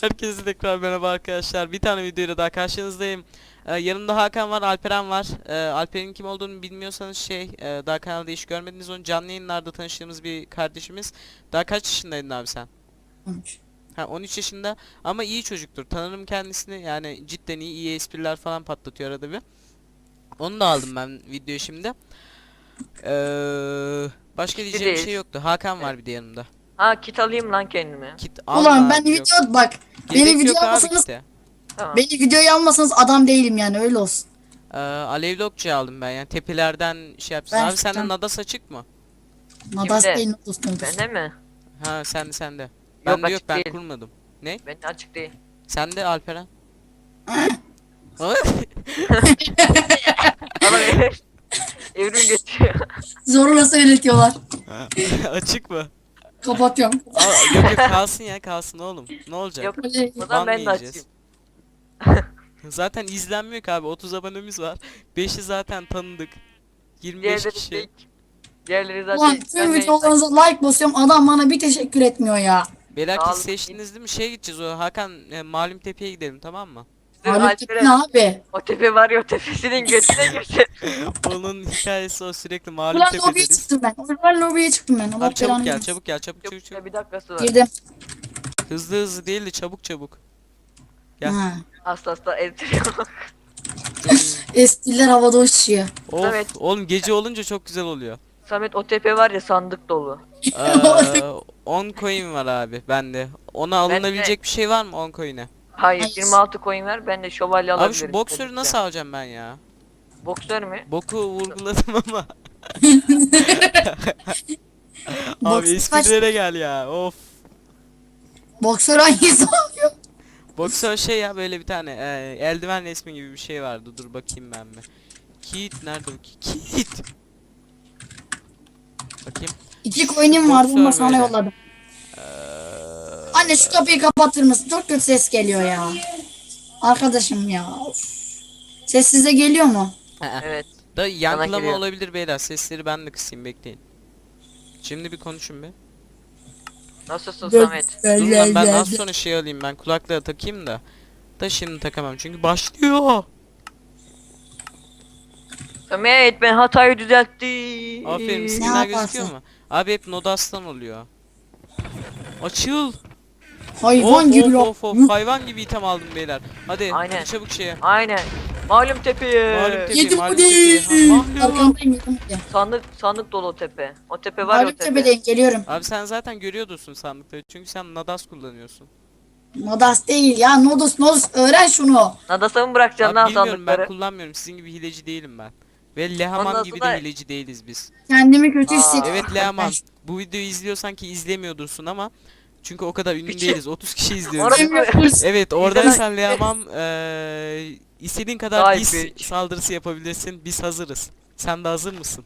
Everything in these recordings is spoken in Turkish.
Herkese tekrar merhaba arkadaşlar. Bir tane videoyla daha karşınızdayım. Ee, yanımda Hakan var, Alperen var. Ee, Alper'in kim olduğunu bilmiyorsanız şey, e, daha kanalda hiç görmediniz onu. Canlı yayınlarda tanıştığımız bir kardeşimiz. Daha kaç yaşındaydın abi sen? Ha 13 yaşında ama iyi çocuktur. Tanırım kendisini. Yani cidden iyi, iyi espriler falan patlatıyor arada bir. Onu da aldım ben video şimdi. Ee, başka diyeceğim bir şey yoktu. Hakan var bir de yanımda. Ha kit alayım lan kendime. Kit Ulan ben abi, yok. video bak Gerek beni video abi almasanız kite. Tamam. beni videoya almasanız adam değilim yani öyle olsun. Ee, alevli okçu aldım ben yani tepelerden şey yapacağız. Ben Abi sende sen- Nadas açık mı? Nadas Kimde? değil Nadas Nadas. Bende mi? Ha sende sende. Ben de yok açık ben değil. kurmadım. Ne? Bende açık değil. Sende Alperen. Evrim geçiyor. Zorla söyletiyorlar. açık mı? Kapatıyorum. Aa, yok yok kalsın ya kalsın oğlum. Ne olacak? Yok Böyle o zaman ben de Banlayacağız. açayım. Zaten izlenmiyor ki abi 30 abonemiz var. 5'i zaten tanıdık. 25 Diğerleri kişi. fake. Diğerleri zaten Ulan tüm videolarınıza like basıyorum adam bana bir teşekkür etmiyor ya. Beyler Sağ ki olun. seçtiniz değil mi? Şeye gideceğiz o Hakan e, malum tepeye gidelim tamam mı? Dur, Alperen, ne abi? O tepe var ya o tepesinin götüne götür. Onun hikayesi o sürekli malum Ulan tepe lobiye deriz. çıktım ben. Ulan lobiye çıktım ben. Allah Abi çabuk belanı gel versin. çabuk gel çabuk çabuk çabuk. Bir dakikası var. Girdim. Hızlı hızlı değil de çabuk çabuk. Gel. Ha. Hasta hasta eltiriyor. Espriler havada uçuşuyor. Of Evet. oğlum gece olunca çok güzel oluyor. Samet o tepe var ya sandık dolu. Ee, 10 coin var abi bende. Ona Ben de- alınabilecek bir şey var mı 10 coin'e? Hayır Hayır. 26 coin ver ben de şövalye Abi alabilirim. şu boksörü nasıl alacağım ben ya? Boksör mü? Boku vurguladım ama. abi esprilere gel ya. Of. Boksör hangisi oluyor? Boksör şey ya böyle bir tane e, eldiven resmi gibi bir şey vardı. Dur bakayım ben bir. Kit nerede bu ki? Kit. Bakayım. İki coin'im vardı ama Boksör sana böyle. yolladım. Ee, Anne şu kapıyı kapatır mısın? Çok kötü ses geliyor ya. Arkadaşım ya. Ses size geliyor mu? Evet. Da yankılama geliyor. olabilir beyler. Sesleri ben de kısayım bekleyin. Şimdi bir konuşun bir. Nasılsın Samet? Dur lan ben az sonra şey alayım ben kulaklığı takayım da. Da şimdi takamam çünkü başlıyor. Samet ben hatayı düzelttim. Aferin Ne skinler yaparsın? gözüküyor mu? Abi hep Nodas'tan oluyor. Açıl. Hayvan of, gibi of, ya. of, of. Hayvan gibi item aldım beyler. Hadi, Aynen. hadi çabuk şeye. Aynen. Malum tepeye. Malum tepe. Yedim malum bu tepeye. değil. Yedim bu değil. Sandık sandık dolu o tepe. O tepe var ya o Malum tepe. tepedeyim geliyorum. Abi sen zaten görüyordursun sandıkları çünkü sen Nadas kullanıyorsun. Nadas değil ya. Nodus Nodus öğren şunu. Nadas'a mı bırakacaksın lan bilmiyorum ben sandıkları? kullanmıyorum. Sizin gibi hileci değilim ben. Ve Lehaman Ondan gibi de hileci değiliz biz. Kendimi kötü hissediyorum. Evet Lehaman. Bu videoyu izliyorsan ki izlemiyordur ama çünkü o kadar ünlü değiliz. 30 kişi izliyoruz. Evet oradaysan Lehaman eee istediğin kadar Vay dis bitch. saldırısı yapabilirsin. Biz hazırız. Sen de hazır mısın?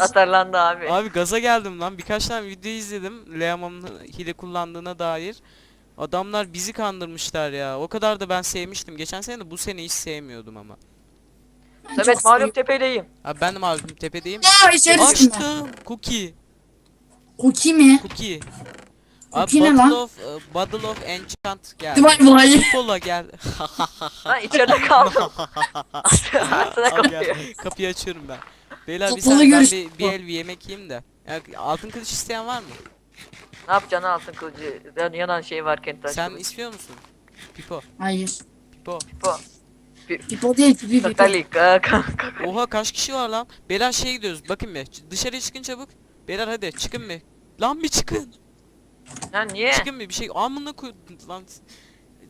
Atarlandı abi. Abi gaza geldim lan. Birkaç tane video izledim. Lehaman'ın hile kullandığına dair. Adamlar bizi kandırmışlar ya. O kadar da ben sevmiştim. Geçen sene de bu sene hiç sevmiyordum ama. Samet malum tepedeyim. Abi ben de malum tepedeyim. Aa içeri düştüm ben. Açtım. Cookie. Cookie mi? Cookie. Cookie ne Battle lan? of e, Battle of Enchant geldi. Vay vay. Kola gel. Lan içeride kaldım. Aslında Abi gel. Kapıyı açıyorum ben. Beyler bir Kapalı saniye ben görüş- bir, bir el bir yemek yiyeyim de. Ya, altın kılıç isteyen var mı? Ne yapacaksın altın kılıcı? Yan- Yanan şey varken taş Sen kılıç. istiyor musun? Pipo. Hayır. Pipo. Bu. Pipo değil pipi ka- Oha kaç kişi var lan? Beyler şey gidiyoruz. Bakın bir. Dışarıya çıkın çabuk. Beyler hadi çıkın bir. Lan bir çıkın. Lan niye? Çıkın bir bir şey. Amına koy lan.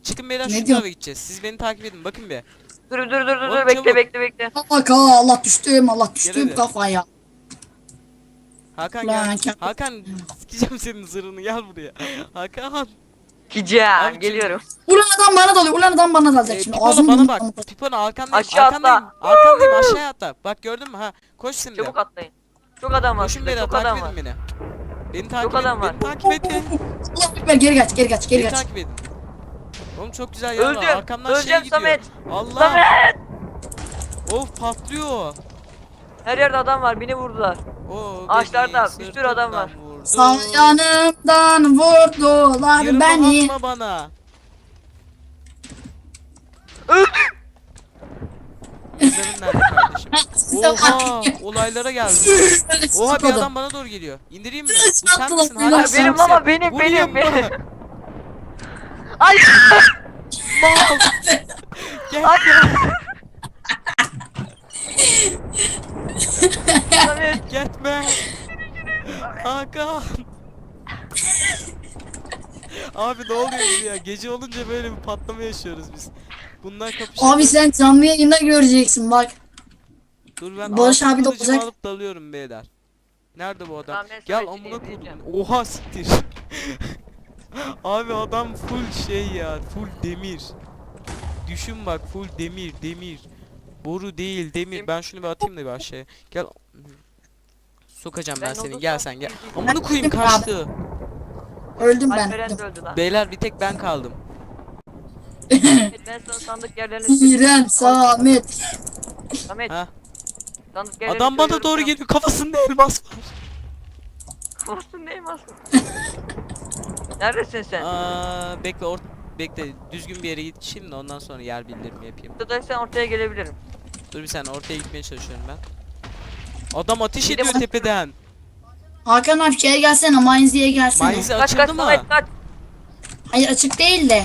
Çıkın beyler Ne şu diyorsun? tarafa gideceğiz. Siz beni takip edin. Bakın bir. Dur dur dur dur Oğlum, dur bekle çabuk. bekle bekle. Bak ha Allah düştüm Allah düştüm hadi. kafaya. Hakan Lan, gel. kap- Hakan sikeceğim senin zırhını gel buraya. Hakan. Gideceğim Abi, geliyorum. Ulan adam bana dalıyor. Ulan adam bana dalacak Ee, şimdi. Pipo'na Ağzını bana bak. Pipo'na arkandayım. Aşağı arkandayım. atla. Arkandayım aşağıya atla. Bak gördün mü ha? Koş şimdi. Çabuk atlayın. Çok adam var. Koşun şurada, beyler Çok takip adam edin var. beni. Beni takip adam edin. var. Beni takip edin. Allah ekber geri kaç geri kaç geri Beni kaç. takip edin. Oğlum çok güzel yer var. Öldüm. Arkamdan şey Öleceğim gidiyor. Samet. Allah. Samet. Of patlıyor. Her yerde adam var. Beni vurdular. O Ağaçlarda bir sürü adam var. sırtımdan Sağ yanımdan vurdular Yarımı beni. atma bana. Nerede kardeşim? Oha olaylara geldi. Oha bir adam bana doğru geliyor. İndireyim mi? Bu sen misin? Hala benim misin? ama, benim, Vurayım benim, benim. Ay. Mal. Gel Ay. Samet. Gitme. Hakan. Abi ne oluyor bize ya? Gece olunca böyle bir patlama yaşıyoruz biz. Bunlar kapışıyor. Abi sen canlı yayında göreceksin bak. Dur ben Barış abi de olacak. alıp dalıyorum beyler. Nerede bu adam? Ben Gel amına koydum. Oha siktir. abi adam full şey ya, full demir. Düşün bak full demir, demir. Boru değil, demir. Ben şunu bir atayım da bir aşağıya. Gel. Sokacağım ben, Ben seni. Gel sen gel. Amına koyayım kaçtı. Öldüm ben. Öldü lan. Beyler bir tek ben kaldım. Ben sana sandık yerlerini İrem Samet. Samet. Ha. Yerlerini Adam bana doğru geliyor. Kafasında elmas var. Değil mi aslında? Neredesin sen? Aa, bekle or bekle düzgün bir yere git şimdi ondan sonra yer bildirimi yapayım. Buradaysan ortaya gelebilirim. Dur bir saniye ortaya gitmeye çalışıyorum ben. Adam ateş ediyor tepeden. Hakan abi şeye gelsene Mines'e gelsene. Mines Kaç kaç açıldı mı? Samet kaç. Hayır açık değil de.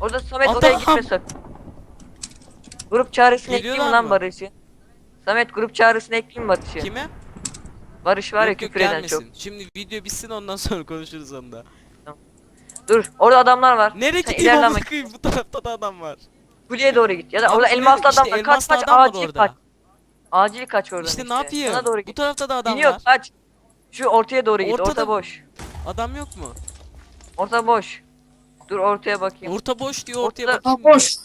Orada Samet Adam- oraya gitme sakın. Grup çağrısını ekleyeyim lan mı? Barış'ı? Samet grup çağrısını ekleyeyim mi Barış'ı? Kime? Barış var ya yok yok küfür eden gelmesin. çok. Şimdi video bitsin ondan sonra konuşuruz onda. Dur orada adamlar var. Nereye Sen gideyim ilerleme. amına koyayım bu tarafta da adam var. Kuleye doğru git. Ya da Abi orada kuleye- elmaslı işte adam var. Kaç elmaslı kaç adam var acil orada. kaç. Acil kaç oradan İşte işte. ne yapayım? Sana doğru Bu git. tarafta da adam İniyor var. kaç. Şu ortaya doğru git. Ortada- Orta boş. Adam yok mu? Orta boş. Dur ortaya bakayım. Orta boş diyor ortaya Ortada- bakayım. Ha boş.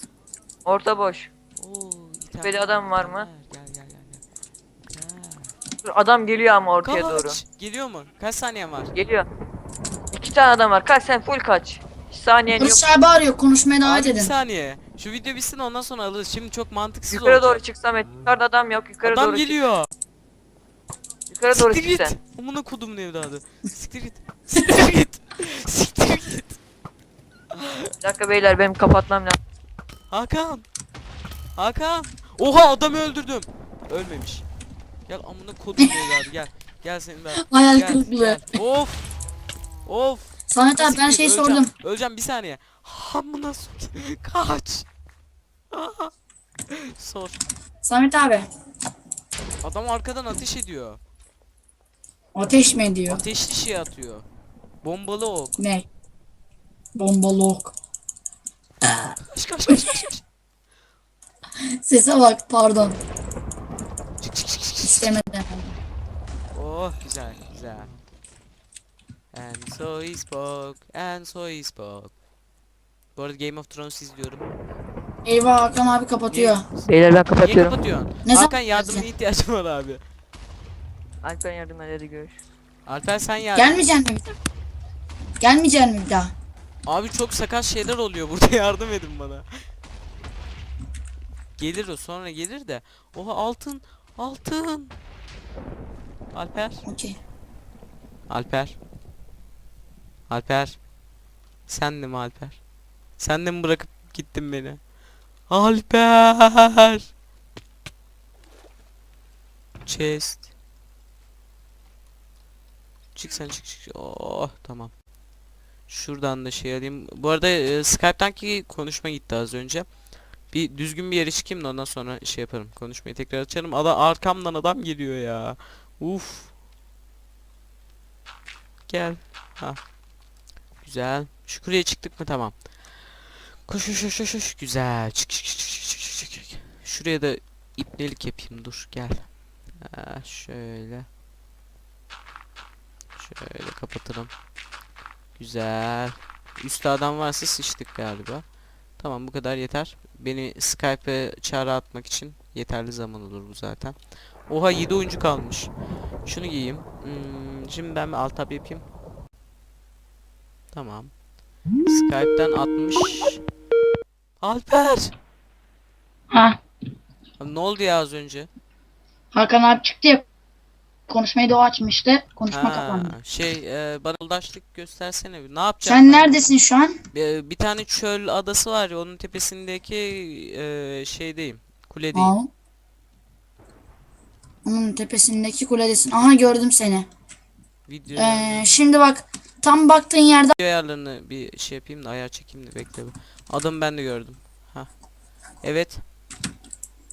Orta boş. Oo, tane adam var mı? Gel gel gel gel. gel. Dur adam geliyor ama ortaya Kaç. doğru. Geliyor mu? Kaç saniyen var? Geliyor. İki tane adam var. Kaç sen full kaç. Hiç saniyen yok. Barış abi arıyor konuşmaya davet Abi bir edin. saniye. Şu video bitsin ondan sonra alırız. Şimdi çok mantıksız Yukarı olacak. doğru çık Samet. Yukarıda adam yok. Yukarı Adam doğru geliyor. çık. Yukarı doğru Siktir çık git. sen. Amına kodumun evladı. Siktir git. Siktir git. Siktir git. Bir dakika beyler benim kapatmam lazım. Hakan. Hakan. Oha adamı öldürdüm. Ölmemiş. Gel amına kodumun evladı gel. Gel senin ben. Hayal kırıklığı. Of. Of. Samet abi ben şey sordum. Öleceğim bir saniye. Amına Kaç. Sor. Samet abi. Adam arkadan ateş ediyor. Ateş mi ediyor? Ateşli şey atıyor. Bombalı ok. Ne? Bombalı ok. Kaç kaç kaç. kaç. Sese bak pardon. İstemeden. Oh güzel güzel. And so he spoke, and so he spoke. Bu arada Game of Thrones izliyorum. Eyvah Hakan abi kapatıyor. Beyler ben Niye kapatıyorum. kapatıyorsun? Ne zaman Hakan yardımına ihtiyacım var abi. Alper yardım eder görüş. Alper sen yardım. Gelmeyecek mi bir daha? Gelmeyecek mi bir daha? Abi çok sakat şeyler oluyor burada yardım edin bana. Gelir o sonra gelir de. Oha altın altın. Alper. Okey. Alper. Alper. Sen de mi Alper? Sen de mi bırakıp gittin beni? Alper. Chest. Çık sen çık çık. Oh tamam. Şuradan da şey alayım. Bu arada e, Skype'tan ki konuşma gitti az önce. Bir düzgün bir yere çıkayım da ondan sonra şey yaparım. Konuşmayı tekrar açarım. Ada arkamdan adam geliyor ya. Uf. Gel. Ha. Güzel. Şu kuleye çıktık mı tamam. Koş koş koş koş, koş. Güzel. Çık çık çık çık çık çık. Şuraya da ipnelik yapayım dur gel. Ha, şöyle. Şöyle kapatırım. Güzel. Üstte adam varsa sıçtık galiba. Tamam bu kadar yeter. Beni Skype'e çağrı atmak için yeterli zaman olur bu zaten. Oha 7 oyuncu kalmış. Şunu giyeyim. Hmm, şimdi ben bir alt tab yapayım. Tamam. Skype'den 60. Alper! Ha. Ne oldu ya az önce? Hakan abi çıktı ya. Konuşmayı da o açmıştı. Konuşma Ha, kapandı. şey e, bana yoldaşlık göstersene bir. Ne yapacağım Sen ben? neredesin şu an? Bir, bir tane çöl adası var ya onun tepesindeki e, şeydeyim. Kuledeyim. Al. Onun tepesindeki kuledesin. Aha gördüm seni. Video, Ee, şimdi bak tam baktığın yerde video ayarlarını bir şey yapayım da ayar çekeyim de bekle bir. Adamı ben de gördüm. Ha. Evet.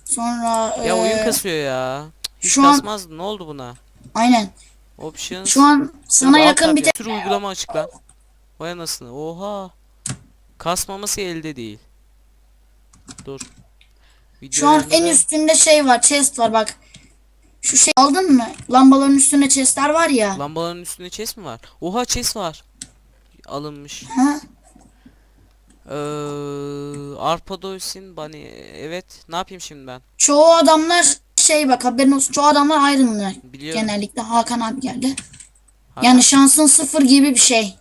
sonra Ya oyun ee, kasıyor ya. Cık, Hiç şu an- kasmazdı. Ne oldu buna? Aynen. Options. Şu an sana Alt yakın bir tek Sürü uygulama açık lan. Vay anasını. Oha. Kasmaması elde değil. Dur. Video Şu an en üstünde şey var, chest var bak. Şu şey aldın mı? Lambaların üstünde chestler var ya. Lambaların üstünde chest mi var? Oha chest var. Alınmış. Ha? Ee, Arpadoisin Bunny. Evet. Ne yapayım şimdi ben? Çoğu adamlar şey bak haberin olsun. Çoğu adamlar Iron'lı. Genellikle Hakan abi geldi. Hakan. Yani şansın sıfır gibi bir şey.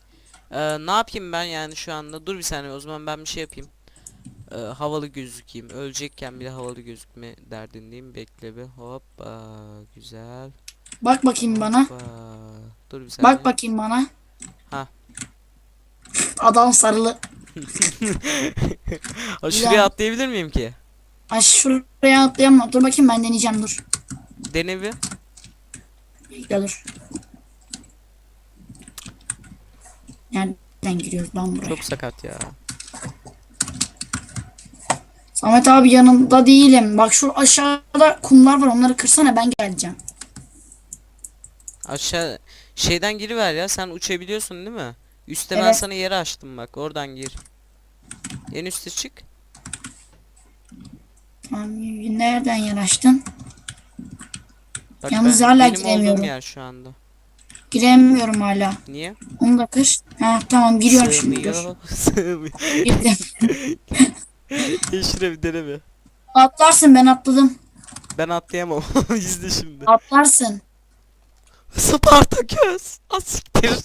Ee, ne yapayım ben yani şu anda? Dur bir saniye o zaman ben bir şey yapayım. Ee, havalı gözükeyim. Ölecekken bile havalı gözükme derdindeyim. Bekle bir. Hoppa. Güzel. Bak bakayım bana. Hoppa. Dur bir saniye. Bak bakayım bana. Ha. Adam sarılı. Şuraya atlayabilir miyim ki? Ay şuraya atlayamam. Dur bakayım ben deneyeceğim dur. Dene bir. Bekle dur. Nereden giriyoruz lan buraya? Çok sakat ya. Samet abi yanında değilim. Bak şu aşağıda kumlar var onları kırsana ben geleceğim. Aşağı şeyden giriver ya. Sen uçabiliyorsun değil mi? Üste ben Evet. sana yeri açtım bak. Oradan gir. En üste çık. Tamam, nereden yanaştın? Bak Yalnız ben, hala benim giremiyorum. yer şu anda. Giremiyorum hala. Niye? Onu da kır. Ha tamam giriyorum şimdi dur. Girdim. Şuraya bir dene bir. Atlarsın ben atladım. Ben atlayamam. İzle şimdi. Atlarsın. Spartaküs. Asiktir.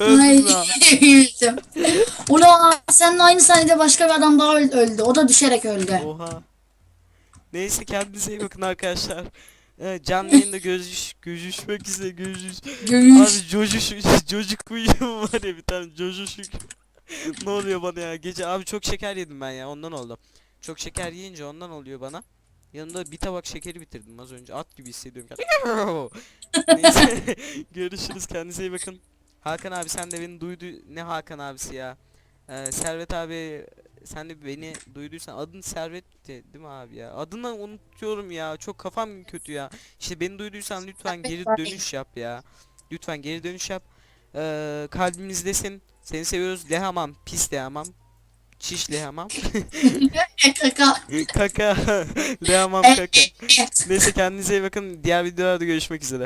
Ay senin aynı sahnede başka bir adam daha öl- öldü. O da düşerek öldü. Oha. Neyse kendinize iyi bakın arkadaşlar. Ee, canlı yayında gözüş, gözüşmek üzere gözüş. Görüş. Abi cocuş, cocuk uyuyor var ya bir tane cocuşuk. ne oluyor bana ya gece abi çok şeker yedim ben ya ondan oldu. Çok şeker yiyince ondan oluyor bana. Yanında bir tabak şekeri bitirdim az önce at gibi hissediyorum. Neyse görüşürüz kendinize iyi bakın. Hakan abi sen de beni duydu ne Hakan abisi ya. Ee, Servet abi sen de beni duyduysan adın Servet'ti değil mi abi ya? Adını unutuyorum ya. Çok kafam kötü ya. İşte beni duyduysan lütfen geri dönüş yap ya. Lütfen geri dönüş yap. Ee, kalbimizdesin. Seni seviyoruz. Lehamam. Pis lehamam. Çiş lehamam. Kaka. kaka. lehamam kaka. Neyse kendinize iyi bakın. Diğer videolarda görüşmek üzere.